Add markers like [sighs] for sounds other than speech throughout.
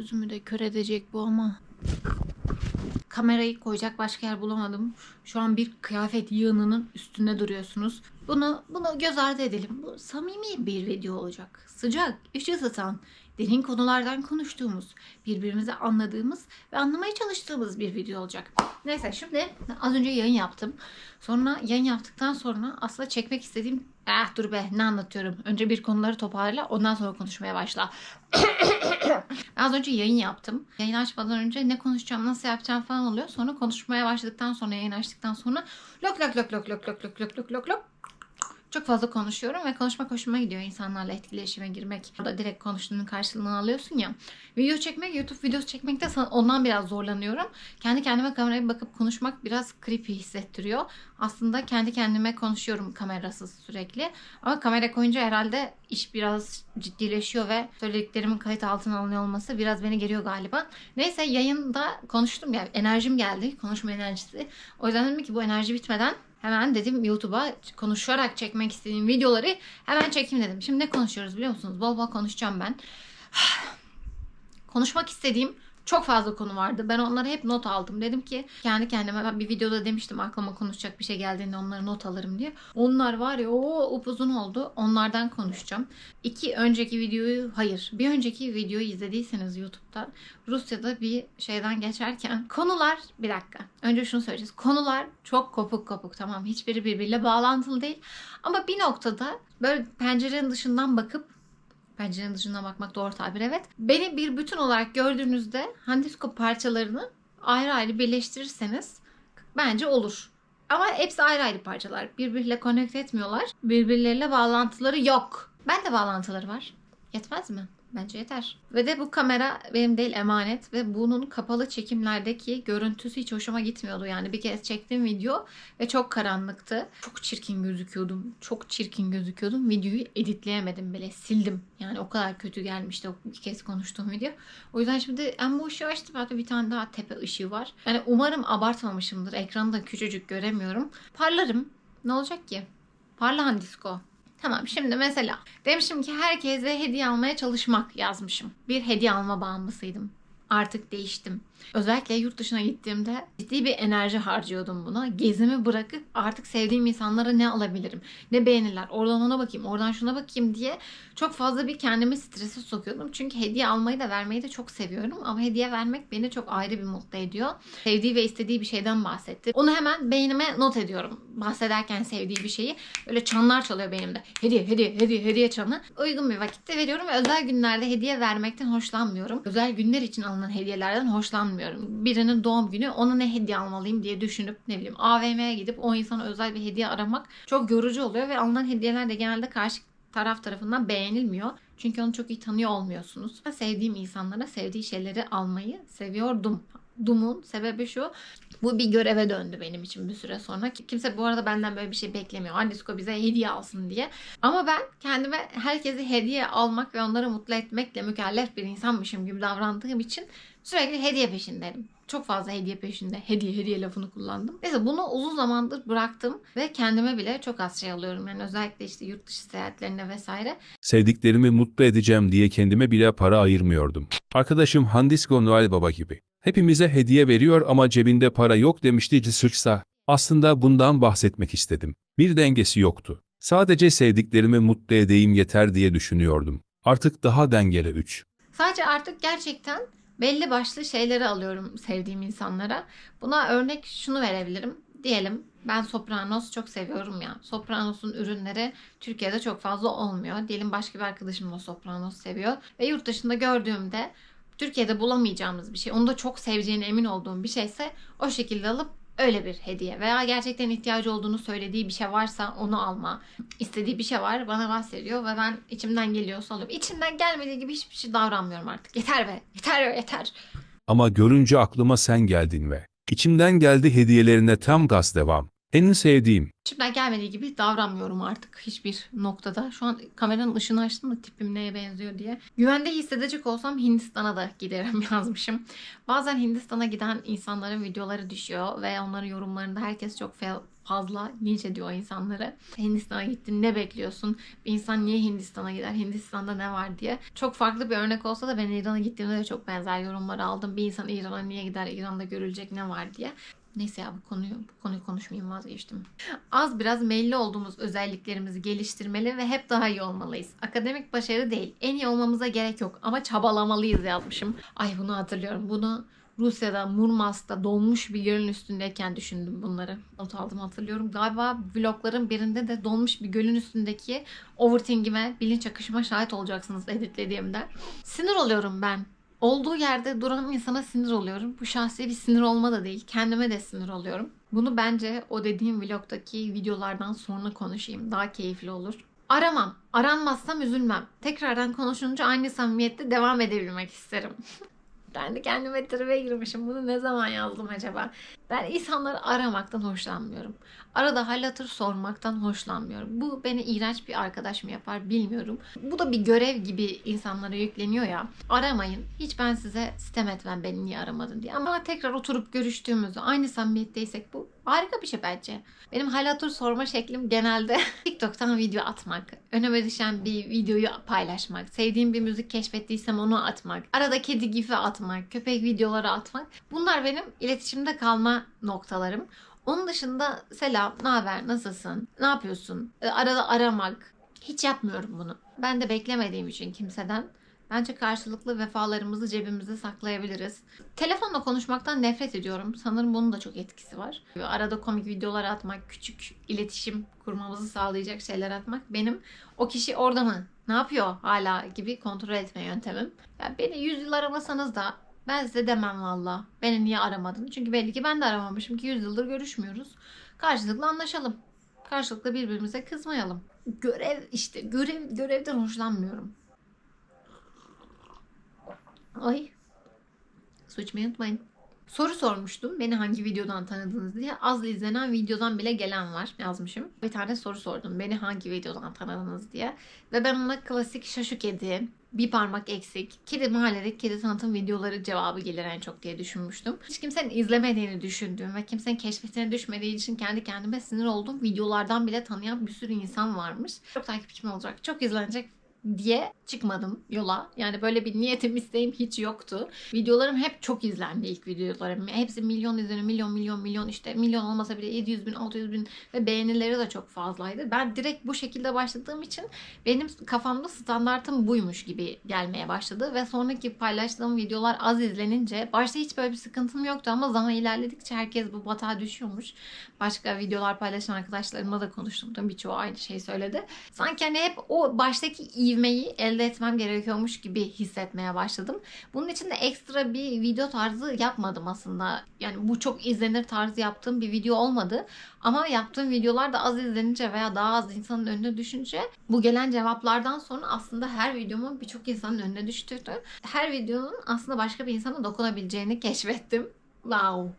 Gözümü de kör edecek bu ama. Kamerayı koyacak başka yer bulamadım. Şu an bir kıyafet yığınının üstünde duruyorsunuz. Bunu bunu göz ardı edelim. Bu samimi bir video olacak. Sıcak, iç ısıtan, derin konulardan konuştuğumuz, birbirimizi anladığımız ve anlamaya çalıştığımız bir video olacak. Neyse şimdi az önce yayın yaptım. Sonra yayın yaptıktan sonra aslında çekmek istediğim eh dur be ne anlatıyorum. Önce bir konuları toparla ondan sonra konuşmaya başla. [laughs] Az önce yayın yaptım. Yayın açmadan önce ne konuşacağım, nasıl yapacağım falan oluyor. Sonra konuşmaya başladıktan sonra, yayın açtıktan sonra lok lok lok lok lok lok lok lok lok lok çok fazla konuşuyorum ve konuşmak hoşuma gidiyor insanlarla etkileşime girmek. Orada direkt konuştuğunun karşılığını alıyorsun ya. Video çekmek, YouTube videosu çekmekte ondan biraz zorlanıyorum. Kendi kendime kameraya bakıp konuşmak biraz creepy hissettiriyor. Aslında kendi kendime konuşuyorum kamerasız sürekli. Ama kamera koyunca herhalde iş biraz ciddileşiyor ve söylediklerimin kayıt altına alınıyor olması biraz beni geriyor galiba. Neyse yayında konuştum ya enerjim geldi. Konuşma enerjisi. O yüzden dedim ki bu enerji bitmeden hemen dedim YouTube'a konuşarak çekmek istediğim videoları hemen çekeyim dedim. Şimdi ne konuşuyoruz biliyor musunuz? Bol bol konuşacağım ben. [sighs] Konuşmak istediğim çok fazla konu vardı. Ben onları hep not aldım. Dedim ki kendi kendime bir videoda demiştim aklıma konuşacak bir şey geldiğinde onları not alırım diye. Onlar var ya o upuzun oldu. Onlardan konuşacağım. İki önceki videoyu hayır bir önceki videoyu izlediyseniz YouTube'da Rusya'da bir şeyden geçerken konular bir dakika. Önce şunu söyleyeceğiz. Konular çok kopuk kopuk tamam. Hiçbiri birbiriyle bağlantılı değil. Ama bir noktada böyle pencerenin dışından bakıp pencerenin dışından bakmak doğru tabir evet. Beni bir bütün olarak gördüğünüzde handiskop parçalarını ayrı ayrı birleştirirseniz bence olur. Ama hepsi ayrı ayrı parçalar. Birbiriyle connect etmiyorlar. Birbirleriyle bağlantıları yok. Ben de bağlantıları var. Yetmez mi? Bence yeter. Ve de bu kamera benim değil emanet ve bunun kapalı çekimlerdeki görüntüsü hiç hoşuma gitmiyordu. Yani bir kez çektiğim video ve çok karanlıktı. Çok çirkin gözüküyordum. Çok çirkin gözüküyordum. Videoyu editleyemedim bile. Sildim. Yani o kadar kötü gelmişti o bir kez konuştuğum video. O yüzden şimdi en bu ışığı açtım. Hatta bir tane daha tepe ışığı var. Yani umarım abartmamışımdır. Ekranı da küçücük göremiyorum. Parlarım. Ne olacak ki? Parla Handisko. Tamam şimdi mesela demişim ki herkese hediye almaya çalışmak yazmışım. Bir hediye alma bağımlısıydım. Artık değiştim. Özellikle yurt dışına gittiğimde ciddi bir enerji harcıyordum buna. Gezimi bırakıp artık sevdiğim insanlara ne alabilirim? Ne beğenirler? Oradan ona bakayım, oradan şuna bakayım diye çok fazla bir kendimi strese sokuyordum. Çünkü hediye almayı da vermeyi de çok seviyorum. Ama hediye vermek beni çok ayrı bir mutlu ediyor. Sevdiği ve istediği bir şeyden bahsetti. Onu hemen beynime not ediyorum. Bahsederken sevdiği bir şeyi. Böyle çanlar çalıyor beynimde. Hediye, hediye, hediye, hediye çanı. Uygun bir vakitte veriyorum ve özel günlerde hediye vermekten hoşlanmıyorum. Özel günler için alınan hediyelerden hoşlanmıyorum. Birinin doğum günü ona ne hediye almalıyım diye düşünüp ne bileyim AVM'ye gidip o insana özel bir hediye aramak çok yorucu oluyor ve alınan hediyeler de genelde karşı taraf tarafından beğenilmiyor. Çünkü onu çok iyi tanıyor olmuyorsunuz. Sevdiğim insanlara sevdiği şeyleri almayı seviyordum. Dumun sebebi şu. Bu bir göreve döndü benim için bir süre sonra. Kimse bu arada benden böyle bir şey beklemiyor. Annesko bize hediye alsın diye. Ama ben kendime herkese hediye almak ve onları mutlu etmekle mükellef bir insanmışım gibi davrandığım için sürekli hediye peşindeyim. Çok fazla hediye peşinde. Hediye hediye lafını kullandım. Neyse bunu uzun zamandır bıraktım ve kendime bile çok az şey alıyorum. Yani özellikle işte yurt dışı seyahatlerine vesaire. Sevdiklerimi mutlu edeceğim diye kendime bile para ayırmıyordum. Arkadaşım Handisko Noel Baba gibi. Hepimize hediye veriyor ama cebinde para yok demişti Cısırsa. Aslında bundan bahsetmek istedim. Bir dengesi yoktu. Sadece sevdiklerimi mutlu edeyim yeter diye düşünüyordum. Artık daha dengeli 3. Sadece artık gerçekten belli başlı şeyleri alıyorum sevdiğim insanlara. Buna örnek şunu verebilirim. Diyelim ben Sopranos çok seviyorum ya. Sopranos'un ürünleri Türkiye'de çok fazla olmuyor. Diyelim başka bir arkadaşım da Sopranos seviyor. Ve yurt dışında gördüğümde Türkiye'de bulamayacağımız bir şey, onu da çok seveceğine emin olduğum bir şeyse o şekilde alıp öyle bir hediye veya gerçekten ihtiyacı olduğunu söylediği bir şey varsa onu alma. istediği bir şey var bana bahsediyor ve ben içimden geliyorsa alıyorum. İçimden gelmediği gibi hiçbir şey davranmıyorum artık. Yeter be, yeter be, yeter. Ama görünce aklıma sen geldin ve içimden geldi hediyelerine tam gaz devam. En sevdiğim. İçimden gelmediği gibi davranmıyorum artık hiçbir noktada. Şu an kameranın ışığını açtım da tipim neye benziyor diye. Güvende hissedecek olsam Hindistan'a da giderim [laughs] yazmışım. Bazen Hindistan'a giden insanların videoları düşüyor ve onların yorumlarında herkes çok fazla linç ediyor insanları. Hindistan'a gittin ne bekliyorsun? Bir insan niye Hindistan'a gider? Hindistan'da ne var diye. Çok farklı bir örnek olsa da ben İran'a gittiğimde de çok benzer yorumlar aldım. Bir insan İran'a niye gider? İran'da görülecek ne var diye. Neyse ya bu konuyu bu konuyu konuşmayayım vazgeçtim. Az biraz belli olduğumuz özelliklerimizi geliştirmeli ve hep daha iyi olmalıyız. Akademik başarı değil. En iyi olmamıza gerek yok ama çabalamalıyız yazmışım. Ay bunu hatırlıyorum. Bunu Rusya'da, Murmansk'ta donmuş bir gölün üstündeyken düşündüm bunları. Not aldım hatırlıyorum. Galiba vlogların birinde de donmuş bir gölün üstündeki overthink'ime, bilinç akışıma şahit olacaksınız editlediğimde. Sinir oluyorum ben. Olduğu yerde duran insana sinir oluyorum. Bu şahsi bir sinir olma da değil. Kendime de sinir oluyorum. Bunu bence o dediğim vlogdaki videolardan sonra konuşayım. Daha keyifli olur. Aramam. Aranmazsam üzülmem. Tekrardan konuşunca aynı samimiyette devam edebilmek isterim. [laughs] Ben de kendime tribe girmişim. Bunu ne zaman yazdım acaba? Ben insanları aramaktan hoşlanmıyorum. Arada hal hatır sormaktan hoşlanmıyorum. Bu beni iğrenç bir arkadaş mı yapar bilmiyorum. Bu da bir görev gibi insanlara yükleniyor ya. Aramayın. Hiç ben size sitem etmem beni niye aramadın diye. Ama tekrar oturup görüştüğümüzde aynı samimiyetteysek bu harika bir şey bence. Benim hal hatır sorma şeklim genelde [laughs] TikTok'tan video atmak, önüme düşen bir videoyu paylaşmak, sevdiğim bir müzik keşfettiysem onu atmak, arada kedi gifi atmak, köpek videoları atmak. Bunlar benim iletişimde kalma noktalarım. Onun dışında selam, ne haber, nasılsın, ne yapıyorsun, E, arada aramak. Hiç yapmıyorum bunu. Ben de beklemediğim için kimseden. Bence karşılıklı vefalarımızı cebimizde saklayabiliriz. Telefonla konuşmaktan nefret ediyorum. Sanırım bunun da çok etkisi var. Arada komik videolar atmak, küçük iletişim kurmamızı sağlayacak şeyler atmak benim o kişi orada mı? Ne yapıyor hala gibi kontrol etme yöntemim. Ya beni 100 yıl aramasanız da ben size demem valla. Beni niye aramadın? Çünkü belli ki ben de aramamışım ki 100 yıldır görüşmüyoruz. Karşılıklı anlaşalım. Karşılıklı birbirimize kızmayalım. Görev işte görev görevden hoşlanmıyorum. Ay. Su içmeyi unutmayın. Soru sormuştum. Beni hangi videodan tanıdınız diye. Az izlenen videodan bile gelen var yazmışım. Bir tane soru sordum. Beni hangi videodan tanıdınız diye. Ve ben ona klasik şaşı kedi, bir parmak eksik, kedi mahalledeki kedi tanıtım videoları cevabı gelir en çok diye düşünmüştüm. Hiç kimsenin izlemediğini düşündüğüm ve kimsenin keşfetine düşmediği için kendi kendime sinir olduğum videolardan bile tanıyan bir sürü insan varmış. Çok takipçim olacak, çok izlenecek diye çıkmadım yola. Yani böyle bir niyetim isteğim hiç yoktu. Videolarım hep çok izlendi ilk videolarım. Hepsi milyon izleniyor. Milyon milyon milyon işte milyon olmasa bile 700 bin 600 bin ve beğenileri de çok fazlaydı. Ben direkt bu şekilde başladığım için benim kafamda standartım buymuş gibi gelmeye başladı. Ve sonraki paylaştığım videolar az izlenince başta hiç böyle bir sıkıntım yoktu ama zaman ilerledikçe herkes bu batağa düşüyormuş. Başka videolar paylaşan arkadaşlarımla da konuştum. Birçoğu aynı şeyi söyledi. Sanki hani hep o baştaki ivmeyi elde etmem gerekiyormuş gibi hissetmeye başladım. Bunun için de ekstra bir video tarzı yapmadım aslında. Yani bu çok izlenir tarzı yaptığım bir video olmadı. Ama yaptığım videolar da az izlenince veya daha az insanın önüne düşünce bu gelen cevaplardan sonra aslında her videomun birçok insanın önüne düştüğünü, her videonun aslında başka bir insana dokunabileceğini keşfettim. Wow.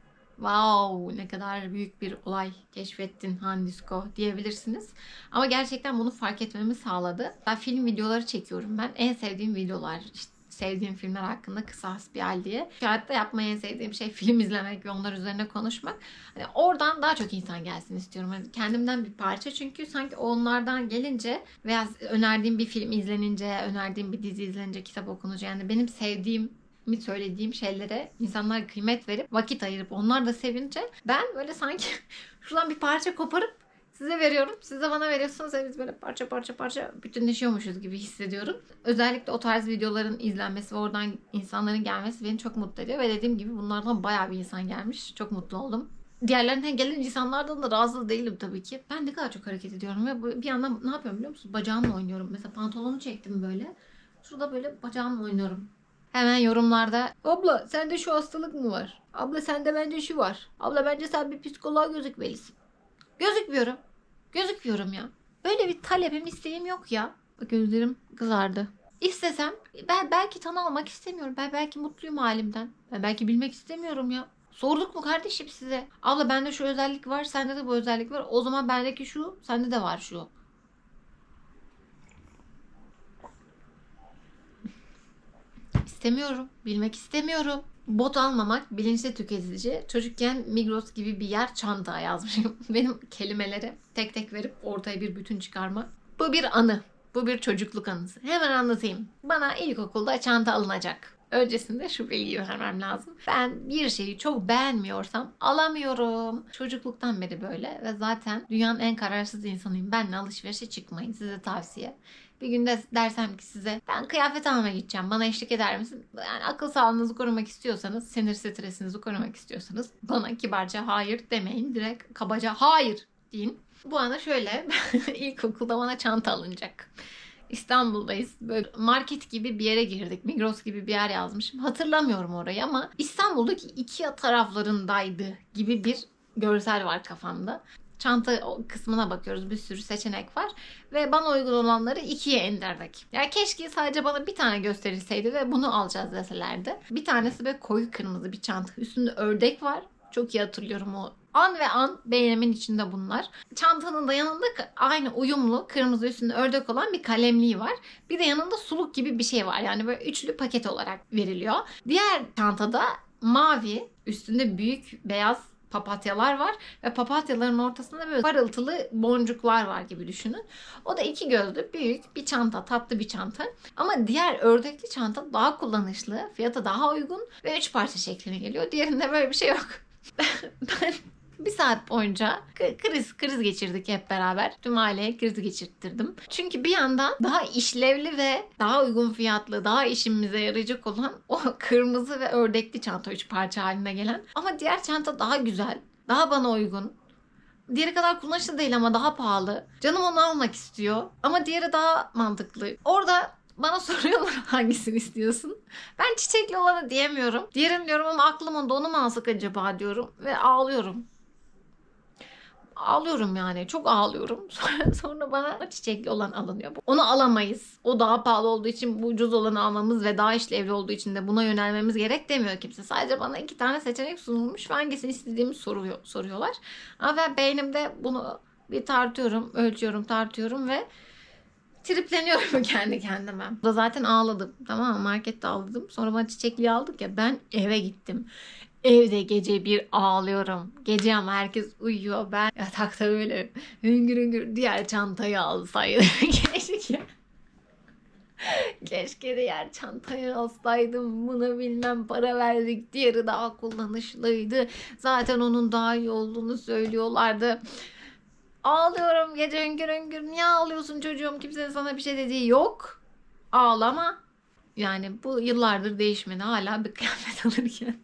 Wow ne kadar büyük bir olay keşfettin Handisko diyebilirsiniz. Ama gerçekten bunu fark etmemi sağladı. Ben film videoları çekiyorum ben. En sevdiğim videolar işte sevdiğim filmler hakkında kısa hasbihal diye. Hayatta yapmayı en sevdiğim şey [laughs] film izlemek ve onlar üzerine konuşmak. Hani oradan daha çok insan gelsin istiyorum. Yani kendimden bir parça çünkü sanki onlardan gelince veya önerdiğim bir film izlenince, önerdiğim bir dizi izlenince, kitap okununca yani benim sevdiğim mi söylediğim şeylere insanlar kıymet verip vakit ayırıp onlar da sevince ben böyle sanki [laughs] şuradan bir parça koparıp size veriyorum. Siz de bana veriyorsunuz ve biz böyle parça parça parça bütünleşiyormuşuz gibi hissediyorum. Özellikle o tarz videoların izlenmesi ve oradan insanların gelmesi beni çok mutlu ediyor. Ve dediğim gibi bunlardan bayağı bir insan gelmiş. Çok mutlu oldum. Diğerlerine gelen insanlardan da razı değilim tabii ki. Ben ne kadar çok hareket ediyorum ve bir yandan ne yapıyorum biliyor musun? Bacağımla oynuyorum. Mesela pantolonu çektim böyle. Şurada böyle bacağımla oynuyorum. Hemen yorumlarda abla sende şu hastalık mı var? Abla sende bence şu var. Abla bence sen bir psikoloğa gözükmelisin. Gözükmüyorum. Gözükmüyorum ya. Böyle bir talebim isteğim yok ya. Gözlerim kızardı. İstesem ben belki tanı almak istemiyorum. Ben belki mutluyum halimden. Ben belki bilmek istemiyorum ya. Sorduk mu kardeşim size? Abla bende şu özellik var, sende de bu özellik var. O zaman bendeki şu, sende de var şu. İstemiyorum. Bilmek istemiyorum. Bot almamak bilinçli tüketici. Çocukken Migros gibi bir yer çanta yazmışım. [laughs] Benim kelimeleri tek tek verip ortaya bir bütün çıkarma. Bu bir anı. Bu bir çocukluk anısı. Hemen anlatayım. Bana ilkokulda çanta alınacak. Öncesinde şu bilgiyi vermem lazım. Ben bir şeyi çok beğenmiyorsam alamıyorum. Çocukluktan beri böyle ve zaten dünyanın en kararsız insanıyım. Benle alışverişe çıkmayın size tavsiye. Bir günde dersem ki size ben kıyafet almaya gideceğim bana eşlik eder misin? Yani akıl sağlığınızı korumak istiyorsanız, sinir stresinizi korumak istiyorsanız bana kibarca hayır demeyin. Direkt kabaca hayır deyin. Bu ana şöyle [laughs] ilkokulda bana çanta alınacak. İstanbul'dayız. Böyle market gibi bir yere girdik. Migros gibi bir yer yazmışım. Hatırlamıyorum orayı ama İstanbul'daki iki taraflarındaydı gibi bir görsel var kafamda. Çanta kısmına bakıyoruz. Bir sürü seçenek var. Ve bana uygun olanları ikiye indirdik. Ya keşke sadece bana bir tane gösterilseydi ve bunu alacağız deselerdi. Bir tanesi böyle koyu kırmızı bir çanta. Üstünde ördek var. Çok iyi hatırlıyorum o an ve an beynimin içinde bunlar. Çantanın da yanında aynı uyumlu kırmızı üstünde ördek olan bir kalemliği var. Bir de yanında suluk gibi bir şey var. Yani böyle üçlü paket olarak veriliyor. Diğer çantada mavi üstünde büyük beyaz papatyalar var ve papatyaların ortasında böyle parıltılı boncuklar var gibi düşünün. O da iki gözlü büyük bir çanta, tatlı bir çanta. Ama diğer ördekli çanta daha kullanışlı, fiyata daha uygun ve üç parça şekline geliyor. Diğerinde böyle bir şey yok. [laughs] ben bir saat boyunca kriz kriz geçirdik hep beraber. Tüm aileye kriz geçirttirdim. Çünkü bir yandan daha işlevli ve daha uygun fiyatlı, daha işimize yarayacak olan o [laughs] kırmızı ve ördekli çanta üç parça haline gelen. Ama diğer çanta daha güzel, daha bana uygun. Diğeri kadar kullanışlı değil ama daha pahalı. Canım onu almak istiyor. Ama diğeri daha mantıklı. Orada bana [laughs] soruyorlar hangisini istiyorsun? Ben çiçekli olanı diyemiyorum. Diğerini diyorum ama aklım onda onu mu alsak acaba diyorum. Ve ağlıyorum ağlıyorum yani. Çok ağlıyorum. [laughs] Sonra, bana çiçekli olan alınıyor. Onu alamayız. O daha pahalı olduğu için bu ucuz olanı almamız ve daha işlevli olduğu için de buna yönelmemiz gerek demiyor kimse. Sadece bana iki tane seçenek sunulmuş ve hangisini istediğimi soruyor, soruyorlar. Ama ben beynimde bunu bir tartıyorum, ölçüyorum, tartıyorum ve tripleniyorum [laughs] kendi kendime. Da zaten ağladım. Tamam mı? Markette ağladım. Sonra bana çiçekliği aldık ya ben eve gittim. Evde gece bir ağlıyorum. Gece ama herkes uyuyor. Ben yatakta böyle hüngür hüngür diğer çantayı alsaydım. [laughs] Keşke. Keşke diğer çantayı alsaydım. Buna bilmem para verdik. Diğeri daha kullanışlıydı. Zaten onun daha iyi olduğunu söylüyorlardı. Ağlıyorum gece hüngür hüngür. Niye ağlıyorsun çocuğum? Kimsenin sana bir şey dediği yok. Ağlama. Yani bu yıllardır değişmedi. Hala bir kıyafet [laughs] alırken.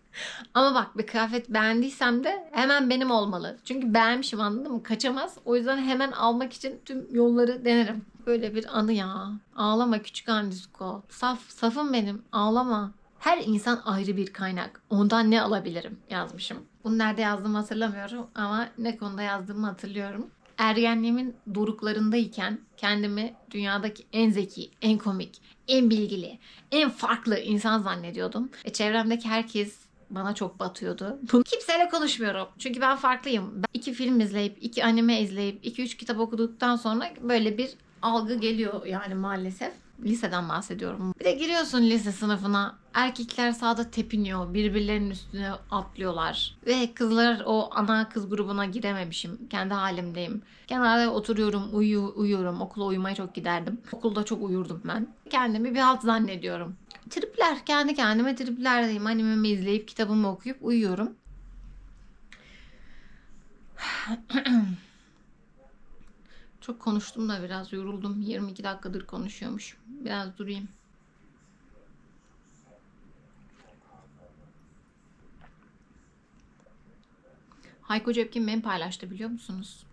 Ama bak bir kıyafet beğendiysem de hemen benim olmalı. Çünkü beğenmişim anladın mı? Kaçamaz. O yüzden hemen almak için tüm yolları denerim. Böyle bir anı ya. Ağlama küçük andisko. Saf, safım benim. Ağlama. Her insan ayrı bir kaynak. Ondan ne alabilirim yazmışım. Bunu nerede yazdığımı hatırlamıyorum ama ne konuda yazdığımı hatırlıyorum ergenliğimin doruklarındayken kendimi dünyadaki en zeki, en komik, en bilgili, en farklı insan zannediyordum. Ve çevremdeki herkes bana çok batıyordu. Bunu kimseyle konuşmuyorum. Çünkü ben farklıyım. Ben iki film izleyip, iki anime izleyip, iki üç kitap okuduktan sonra böyle bir algı geliyor yani maalesef. Liseden bahsediyorum. Bir de giriyorsun lise sınıfına. Erkekler sağda tepiniyor. Birbirlerinin üstüne atlıyorlar. Ve kızlar o ana kız grubuna girememişim. Kendi halimdeyim. Kenarda oturuyorum, uyu, uyuyorum. Okula uyumaya çok giderdim. Okulda çok uyurdum ben. Kendimi bir halt zannediyorum. Tripler. Kendi kendime triplerdeyim. Animemi izleyip kitabımı okuyup uyuyorum. [clears throat] Çok konuştum da biraz yoruldum. 22 dakikadır konuşuyormuş. Biraz durayım. Hayko Cepkin beni paylaştı biliyor musunuz?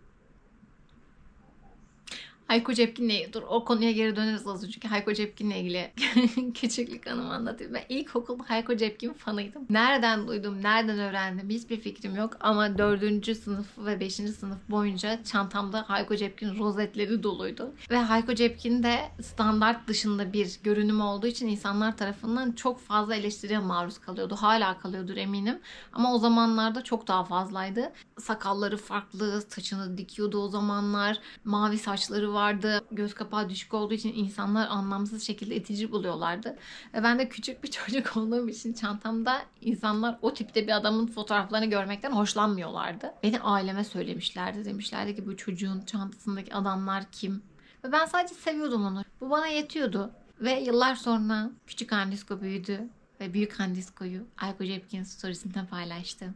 Hayko Cepkin'le dur o konuya geri döneriz az çünkü Hayko Cepkin'le ilgili [laughs] küçüklük anımı anlatayım. Ben ilkokulda Hayko Cepkin fanıydım. Nereden duydum, nereden öğrendim hiçbir fikrim yok ama 4. sınıf ve 5. sınıf boyunca çantamda Hayko Cepkin rozetleri doluydu. Ve Hayko Cepkin de standart dışında bir görünüm olduğu için insanlar tarafından çok fazla eleştiriye maruz kalıyordu. Hala kalıyordur eminim. Ama o zamanlarda çok daha fazlaydı. Sakalları farklı, saçını dikiyordu o zamanlar. Mavi saçları vardı. Göz kapağı düşük olduğu için insanlar anlamsız şekilde itici buluyorlardı. Ve ben de küçük bir [laughs] çocuk olduğum için çantamda insanlar o tipte bir adamın fotoğraflarını görmekten hoşlanmıyorlardı. Beni aileme söylemişlerdi. Demişlerdi ki bu çocuğun çantasındaki adamlar kim? Ve ben sadece seviyordum onu. Bu bana yetiyordu. Ve yıllar sonra küçük Handisko büyüdü ve büyük Handisko'yu Ayko Cepkin storiesinden paylaştı.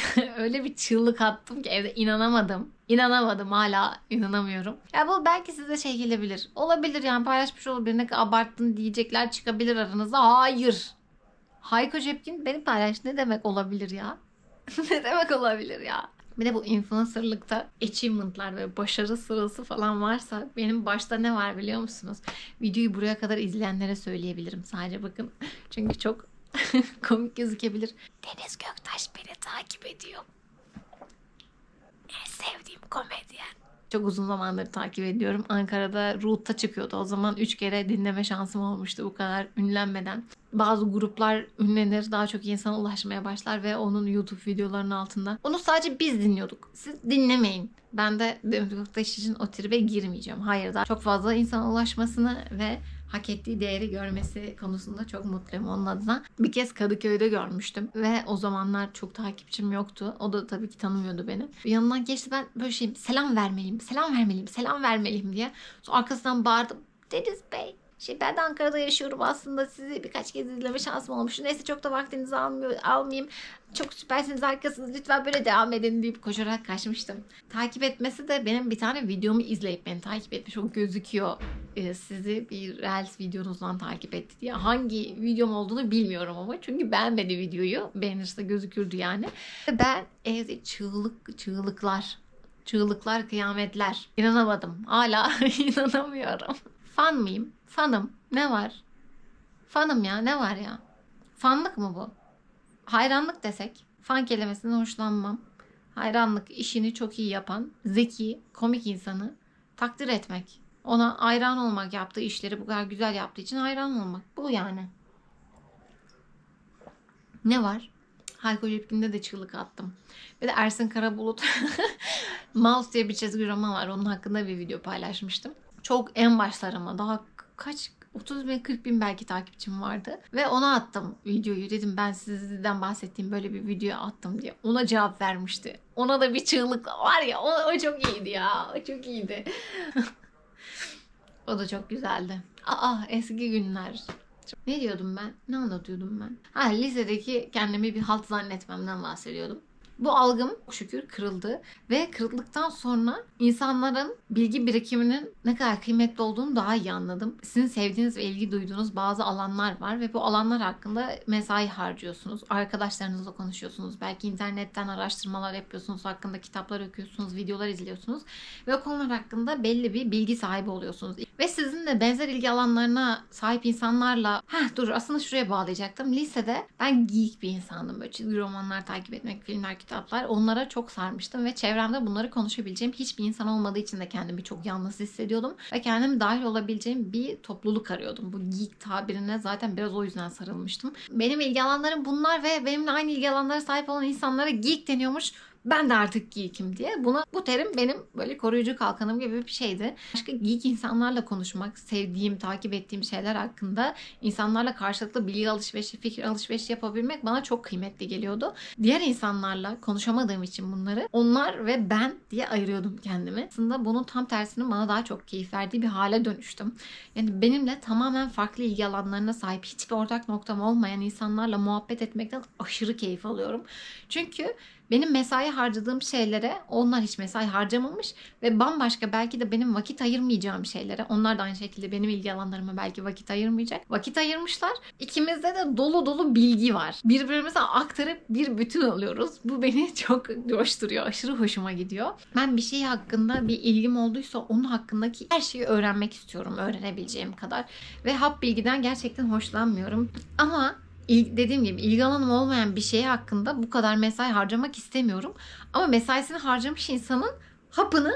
[laughs] Öyle bir çığlık attım ki evde inanamadım. İnanamadım hala inanamıyorum. Ya bu belki size şey gelebilir. Olabilir yani paylaşmış olabilir. Ne abarttın diyecekler çıkabilir aranızda. Hayır. Hayko Cepkin beni paylaş ne demek olabilir ya? [laughs] ne demek olabilir ya? Bir de bu influencerlıkta achievement'lar ve başarı sırası falan varsa benim başta ne var biliyor musunuz? Videoyu buraya kadar izleyenlere söyleyebilirim sadece bakın. [laughs] Çünkü çok [laughs] komik gözükebilir. Deniz Göktaş beni takip ediyor. En sevdiğim komedyen. Çok uzun zamandır takip ediyorum. Ankara'da Root'ta çıkıyordu. O zaman 3 kere dinleme şansım olmuştu bu kadar ünlenmeden. Bazı gruplar ünlenir, daha çok insana ulaşmaya başlar ve onun YouTube videolarının altında. Onu sadece biz dinliyorduk. Siz dinlemeyin. Ben de Deniz Göktaş için o tribe girmeyeceğim. Hayır daha çok fazla insana ulaşmasını ve hak ettiği değeri görmesi konusunda çok mutluyum onun adına. Bir kez Kadıköy'de görmüştüm ve o zamanlar çok takipçim yoktu. O da tabii ki tanımıyordu beni. Yanından geçti ben böyle şeyim selam vermeliyim, selam vermeliyim, selam vermeliyim diye. Sonra arkasından bağırdım. Deniz Bey şey ben de Ankara'da yaşıyorum aslında sizi birkaç kez izleme şansım olmuştu. Neyse çok da vaktinizi almıyor, almayayım. Çok süpersiniz harikasınız lütfen böyle devam edin deyip koşarak kaçmıştım. Takip etmesi de benim bir tane videomu izleyip beni takip etmiş. O gözüküyor e, sizi bir Reels videonuzdan takip etti diye. Hangi videom olduğunu bilmiyorum ama çünkü beğenmedi videoyu. Beğenirse gözükürdü yani. Ben evde çığlık çığlıklar çığlıklar kıyametler. İnanamadım. Hala [laughs] inanamıyorum. Fan mıyım? Fanım. Ne var? Fanım ya. Ne var ya? Fanlık mı bu? Hayranlık desek. Fan kelimesinden hoşlanmam. Hayranlık işini çok iyi yapan, zeki, komik insanı takdir etmek. Ona hayran olmak yaptığı işleri bu kadar güzel yaptığı için hayran olmak. Bu yani. Ne var? Hayko Cepkin'de de çığlık attım. Bir de Ersin Karabulut [laughs] Mouse diye bir çizgi roman var. Onun hakkında bir video paylaşmıştım. Çok en başlarıma daha kaç 30 bin 40 bin belki takipçim vardı. Ve ona attım videoyu. Dedim ben sizden bahsettiğim böyle bir video attım diye. Ona cevap vermişti. Ona da bir çığlık var ya o, o çok iyiydi ya. O çok iyiydi. [laughs] o da çok güzeldi. Aa eski günler. Ne diyordum ben? Ne anlatıyordum ben? Ha lisedeki kendimi bir halt zannetmemden bahsediyordum. Bu algım çok şükür kırıldı ve kırıldıktan sonra insanların bilgi birikiminin ne kadar kıymetli olduğunu daha iyi anladım. Sizin sevdiğiniz ve ilgi duyduğunuz bazı alanlar var ve bu alanlar hakkında mesai harcıyorsunuz. Arkadaşlarınızla konuşuyorsunuz. Belki internetten araştırmalar yapıyorsunuz. Hakkında kitaplar okuyorsunuz, videolar izliyorsunuz. Ve konular hakkında belli bir bilgi sahibi oluyorsunuz. Ve sizin de benzer ilgi alanlarına sahip insanlarla Heh dur aslında şuraya bağlayacaktım. Lisede ben geek bir insandım. Böyle çizgi romanlar takip etmek, filmler, kitaplar. Onlara çok sarmıştım ve çevremde bunları konuşabileceğim hiçbir insan olmadığı için de kendimi çok yalnız hissediyordum. Ve kendimi dahil olabileceğim bir topluluk arıyordum. Bu geek tabirine zaten biraz o yüzden sarılmıştım. Benim ilgi alanlarım bunlar ve benimle aynı ilgi alanlara sahip olan insanlara geek deniyormuş ben de artık geek'im diye. Buna bu terim benim böyle koruyucu kalkanım gibi bir şeydi. Başka geek insanlarla konuşmak, sevdiğim, takip ettiğim şeyler hakkında insanlarla karşılıklı bilgi alışverişi, fikir alışverişi yapabilmek bana çok kıymetli geliyordu. Diğer insanlarla konuşamadığım için bunları onlar ve ben diye ayırıyordum kendimi. Aslında bunun tam tersinin bana daha çok keyif verdiği bir hale dönüştüm. Yani benimle tamamen farklı ilgi alanlarına sahip hiçbir ortak noktam olmayan insanlarla muhabbet etmekten aşırı keyif alıyorum. Çünkü benim mesai harcadığım şeylere onlar hiç mesai harcamamış ve bambaşka belki de benim vakit ayırmayacağım şeylere onlar da aynı şekilde benim ilgi alanlarıma belki vakit ayırmayacak. Vakit ayırmışlar. İkimizde de dolu dolu bilgi var. Birbirimize aktarıp bir bütün oluyoruz. Bu beni [laughs] çok coşturuyor. Aşırı hoşuma gidiyor. Ben bir şey hakkında bir ilgim olduysa onun hakkındaki her şeyi öğrenmek istiyorum. Öğrenebileceğim kadar. Ve hap bilgiden gerçekten hoşlanmıyorum. Ama dediğim gibi ilgi alanım olmayan bir şey hakkında bu kadar mesai harcamak istemiyorum. Ama mesaisini harcamış insanın hapını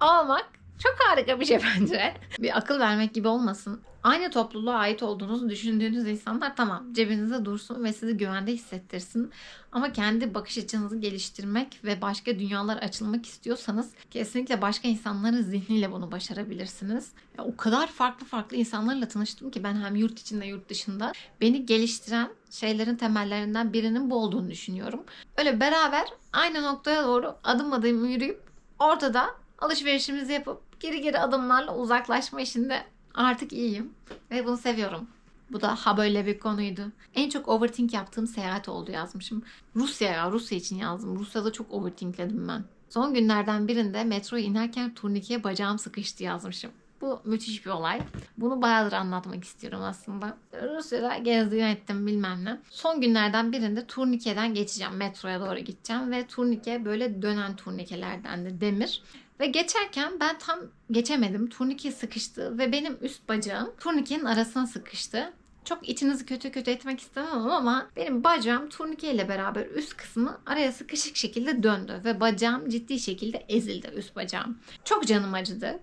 almak çok harika bir şey bence. [laughs] Bir akıl vermek gibi olmasın. Aynı topluluğa ait olduğunuzu düşündüğünüz insanlar tamam cebinizde dursun ve sizi güvende hissettirsin. Ama kendi bakış açınızı geliştirmek ve başka dünyalar açılmak istiyorsanız kesinlikle başka insanların zihniyle bunu başarabilirsiniz. Ya, o kadar farklı farklı insanlarla tanıştım ki ben hem yurt içinde yurt dışında beni geliştiren şeylerin temellerinden birinin bu olduğunu düşünüyorum. Öyle beraber aynı noktaya doğru adım adım yürüyüp ortada alışverişimizi yapıp geri geri adımlarla uzaklaşma işinde artık iyiyim ve bunu seviyorum. Bu da ha böyle bir konuydu. En çok overthink yaptığım seyahat oldu yazmışım. Rusya'ya, Rusya için yazdım. Rusya'da çok overthinkledim ben. Son günlerden birinde metroya inerken turnikeye bacağım sıkıştı yazmışım. Bu müthiş bir olay. Bunu bayağıdır anlatmak istiyorum aslında. Rusya'da gezdim ettim bilmem ne. Son günlerden birinde turnikeden geçeceğim. Metroya doğru gideceğim ve turnike böyle dönen turnikelerden de demir. Ve geçerken ben tam geçemedim. Turnike sıkıştı ve benim üst bacağım turnikenin arasına sıkıştı. Çok içinizi kötü kötü etmek istemem ama benim bacağım turnike ile beraber üst kısmı araya sıkışık şekilde döndü ve bacağım ciddi şekilde ezildi üst bacağım. Çok canım acıdı.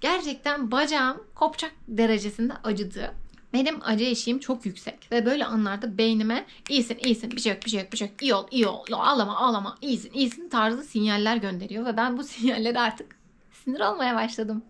Gerçekten bacağım kopacak derecesinde acıdı. Benim acı eşiğim çok yüksek ve böyle anlarda beynime iyisin iyisin bir şey yok bir şey yok bir şey yok iyi ol iyi ol ağlama ağlama iyisin iyisin tarzı sinyaller gönderiyor ve ben bu [laughs] sinyalleri artık sinir olmaya başladım.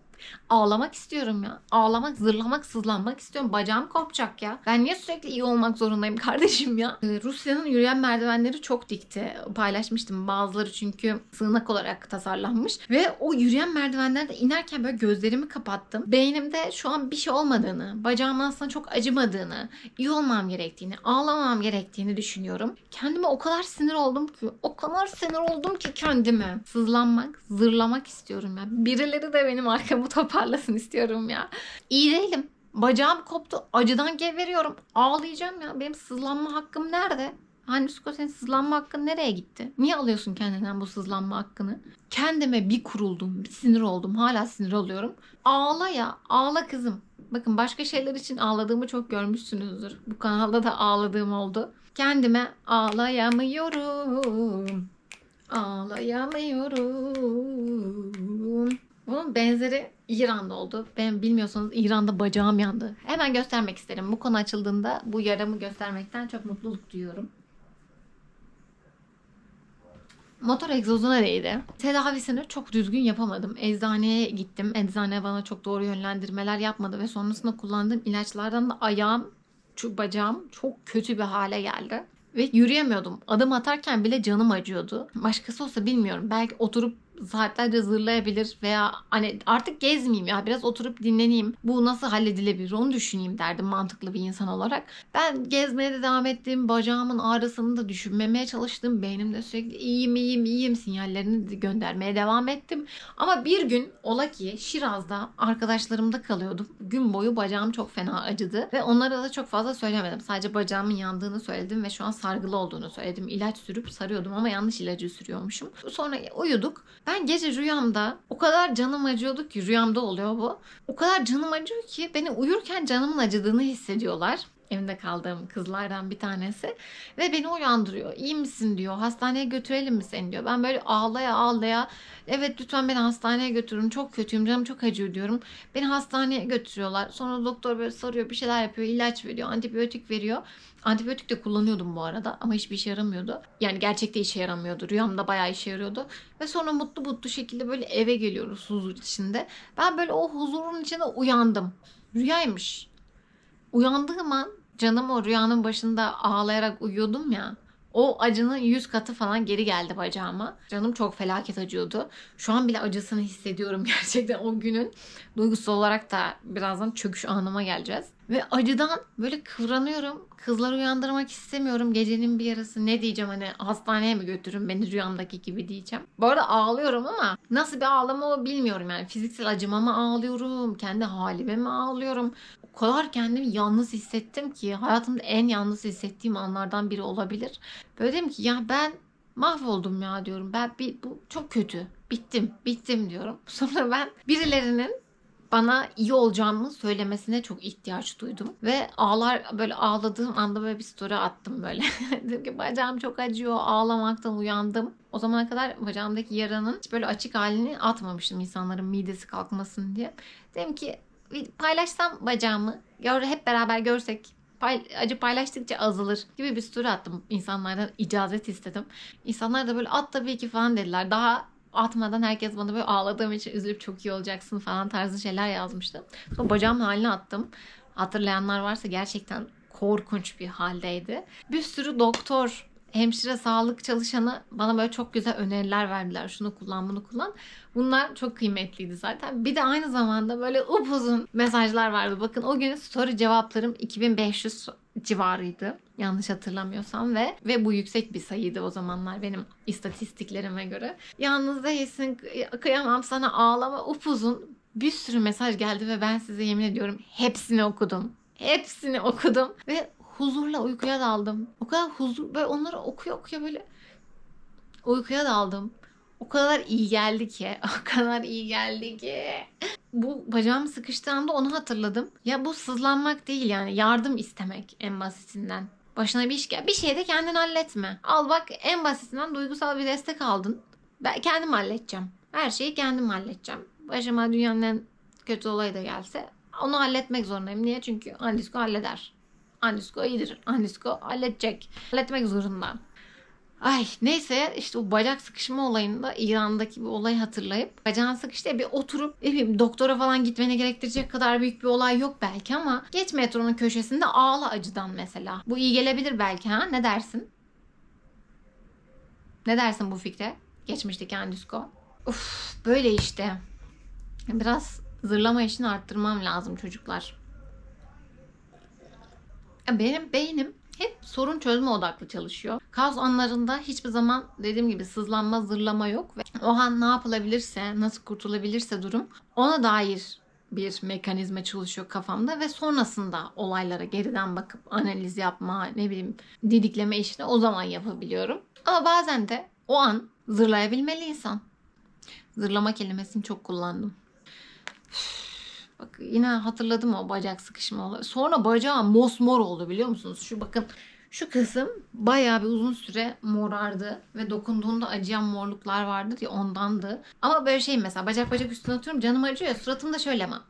Ağlamak istiyorum ya. Ağlamak, zırlamak, sızlanmak istiyorum. Bacağım kopacak ya. Ben niye sürekli iyi olmak zorundayım kardeşim ya? Ee, Rusya'nın yürüyen merdivenleri çok dikti. Paylaşmıştım bazıları çünkü sığınak olarak tasarlanmış. Ve o yürüyen merdivenlerde inerken böyle gözlerimi kapattım. Beynimde şu an bir şey olmadığını, bacağımın aslında çok acımadığını, iyi olmam gerektiğini, ağlamam gerektiğini düşünüyorum. Kendime o kadar sinir oldum ki, o kadar sinir oldum ki kendime. Sızlanmak, zırlamak istiyorum ya. Birileri de benim arkamı toparlasın istiyorum ya. İyi değilim. Bacağım koptu. Acıdan geveriyorum. Ağlayacağım ya. Benim sızlanma hakkım nerede? Hani Suko senin sızlanma hakkın nereye gitti? Niye alıyorsun kendinden bu sızlanma hakkını? Kendime bir kuruldum, bir sinir oldum. Hala sinir oluyorum. Ağla ya, ağla kızım. Bakın başka şeyler için ağladığımı çok görmüşsünüzdür. Bu kanalda da ağladığım oldu. Kendime ağlayamıyorum. Ağlayamıyorum. Bunun benzeri İran'da oldu. Ben bilmiyorsanız İran'da bacağım yandı. Hemen göstermek isterim. Bu konu açıldığında bu yaramı göstermekten çok mutluluk duyuyorum. Motor egzozuna değdi. Tedavisini çok düzgün yapamadım. Eczaneye gittim. Eczane bana çok doğru yönlendirmeler yapmadı ve sonrasında kullandığım ilaçlardan da ayağım, şu bacağım çok kötü bir hale geldi. Ve yürüyemiyordum. Adım atarken bile canım acıyordu. Başkası olsa bilmiyorum. Belki oturup saatlerce zırlayabilir veya hani artık gezmeyeyim ya biraz oturup dinleneyim. Bu nasıl halledilebilir onu düşüneyim derdim mantıklı bir insan olarak. Ben gezmeye de devam ettim. Bacağımın ağrısını da düşünmemeye çalıştım. Beynimde sürekli iyiyim iyiyim iyiyim sinyallerini de göndermeye devam ettim. Ama bir gün ola ki Şiraz'da arkadaşlarımda kalıyordum. Gün boyu bacağım çok fena acıdı ve onlara da çok fazla söylemedim. Sadece bacağımın yandığını söyledim ve şu an sargılı olduğunu söyledim. İlaç sürüp sarıyordum ama yanlış ilacı sürüyormuşum. Sonra uyuduk. Ben gece rüyamda o kadar canım acıyordu ki rüyamda oluyor bu. O kadar canım acıyor ki beni uyurken canımın acıdığını hissediyorlar. Evinde kaldığım kızlardan bir tanesi. Ve beni uyandırıyor. İyi misin diyor. Hastaneye götürelim mi seni diyor. Ben böyle ağlaya ağlaya evet lütfen beni hastaneye götürün. Çok kötüyüm canım çok acıyor diyorum. Beni hastaneye götürüyorlar. Sonra doktor böyle sarıyor bir şeyler yapıyor. ilaç veriyor. Antibiyotik veriyor. Antibiyotik de kullanıyordum bu arada ama hiçbir işe yaramıyordu. Yani gerçekte işe yaramıyordu. Rüyamda bayağı işe yarıyordu. Ve sonra mutlu mutlu şekilde böyle eve geliyoruz huzur içinde. Ben böyle o huzurun içinde uyandım. Rüyaymış. Uyandığım an canım o rüyanın başında ağlayarak uyuyordum ya. O acının yüz katı falan geri geldi bacağıma. Canım çok felaket acıyordu. Şu an bile acısını hissediyorum [laughs] gerçekten o günün. Duygusal olarak da birazdan çöküş anıma geleceğiz. Ve acıdan böyle kıvranıyorum. Kızları uyandırmak istemiyorum. Gecenin bir yarısı ne diyeceğim hani hastaneye mi götürün beni rüyamdaki gibi diyeceğim. Bu arada ağlıyorum ama nasıl bir ağlama o bilmiyorum yani. Fiziksel acıma mı ağlıyorum? Kendi halime mi ağlıyorum? Kadar kendimi yalnız hissettim ki hayatımda en yalnız hissettiğim anlardan biri olabilir. Böyle dedim ki ya ben mahvoldum ya diyorum. Ben bir, bu çok kötü. Bittim, bittim diyorum. [laughs] Sonra ben birilerinin bana iyi olacağımı söylemesine çok ihtiyaç duydum. Ve ağlar böyle ağladığım anda böyle bir story attım böyle. [laughs] Dedim ki bacağım çok acıyor ağlamaktan uyandım. O zamana kadar bacağımdaki yaranın hiç böyle açık halini atmamıştım insanların midesi kalkmasın diye. Dedim ki paylaşsam bacağımı gör, hep beraber görsek pay, acı paylaştıkça azalır gibi bir story attım. İnsanlardan icazet istedim. İnsanlar da böyle at tabii ki falan dediler. Daha atmadan herkes bana böyle ağladığım için üzülüp çok iyi olacaksın falan tarzı şeyler yazmıştı. Sonra bacağımın haline attım. Hatırlayanlar varsa gerçekten korkunç bir haldeydi. Bir sürü doktor, hemşire, sağlık çalışanı bana böyle çok güzel öneriler verdiler. Şunu kullan, bunu kullan. Bunlar çok kıymetliydi zaten. Bir de aynı zamanda böyle upuzun mesajlar vardı. Bakın o gün story cevaplarım 2500 civarıydı. Yanlış hatırlamıyorsam ve ve bu yüksek bir sayıydı o zamanlar benim istatistiklerime göre. Yalnız değilsin, kıy- kıyamam sana ağlama upuzun bir sürü mesaj geldi ve ben size yemin ediyorum hepsini okudum. Hepsini okudum ve huzurla uykuya daldım. O kadar huzur böyle onları okuya okuya böyle uykuya daldım. O kadar iyi geldi ki. [laughs] O kadar iyi geldi ki. Bu bacağım sıkıştığı anda onu hatırladım. Ya bu sızlanmak değil yani yardım istemek en basitinden. Başına bir iş gel. Bir şeyi de kendin halletme. Al bak en basitinden duygusal bir destek aldın. Ben kendim halledeceğim. Her şeyi kendim halledeceğim. Başıma dünyanın en kötü olayı da gelse onu halletmek zorundayım. Niye? Çünkü Andisko halleder. Andisko iyidir. Andisko halledecek. Halletmek zorunda. Ay neyse işte bu bacak sıkışma olayında İran'daki bir olayı hatırlayıp bacağın sıkıştı bir oturup ne bileyim doktora falan gitmeni gerektirecek kadar büyük bir olay yok belki ama geç metronun köşesinde ağla acıdan mesela. Bu iyi gelebilir belki ha ne dersin? Ne dersin bu fikre? Geçmişteki Andisko. Uf böyle işte. Biraz zırlama işini arttırmam lazım çocuklar. Benim beynim hep sorun çözme odaklı çalışıyor. Kaos anlarında hiçbir zaman dediğim gibi sızlanma, zırlama yok ve o an ne yapılabilirse, nasıl kurtulabilirse durum ona dair bir mekanizma çalışıyor kafamda ve sonrasında olaylara geriden bakıp analiz yapma, ne bileyim didikleme işini o zaman yapabiliyorum. Ama bazen de o an zırlayabilmeli insan. Zırlama kelimesini çok kullandım. Bak yine hatırladım o bacak sıkışma olayı. Sonra bacağım mosmor oldu biliyor musunuz? Şu bakın şu kısım bayağı bir uzun süre morardı ve dokunduğunda acıyan morluklar vardır ya ondandı. Ama böyle şey mesela bacak bacak üstüne atıyorum canım acıyor ya suratımda şöyle ama.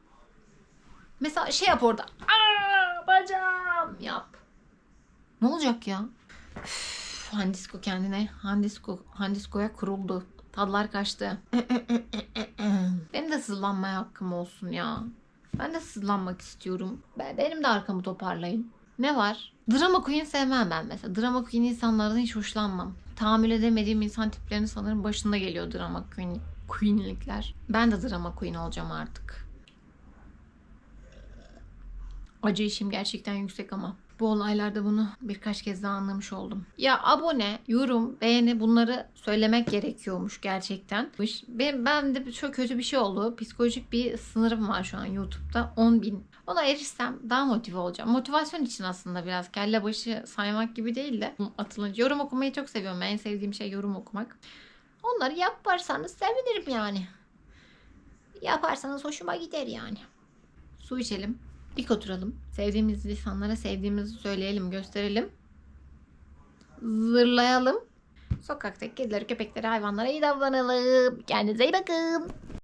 Mesela şey yap orada. Aa, bacağım yap. Ne olacak ya? Üf, Handisko kendine Handisko Handisko'ya kuruldu. Tadlar kaçtı. [laughs] Benim de sızlanmaya hakkım olsun ya. Ben de sızlanmak istiyorum. Ben, benim de arkamı toparlayın. Ne var? Drama queen sevmem ben mesela. Drama queen insanlardan hiç hoşlanmam. Tahammül edemediğim insan tiplerinin sanırım başında geliyor drama queen, queenlikler. Ben de drama queen olacağım artık. Acı işim gerçekten yüksek ama. Bu olaylarda bunu birkaç kez daha anlamış oldum. Ya abone, yorum, beğeni bunları söylemek gerekiyormuş gerçekten. Ben, ben de çok kötü bir şey oldu. Psikolojik bir sınırım var şu an YouTube'da. 10 bin. Ona erirsem daha motive olacağım. Motivasyon için aslında biraz kelle başı saymak gibi değil de atılınca. Yorum okumayı çok seviyorum. En sevdiğim şey yorum okumak. Onları yaparsanız sevinirim yani. Yaparsanız hoşuma gider yani. Su içelim. Dik oturalım. Sevdiğimiz insanlara sevdiğimizi söyleyelim, gösterelim. Zırlayalım. Sokaktaki kedileri, köpekleri, hayvanlara iyi davranalım. Kendinize iyi bakın.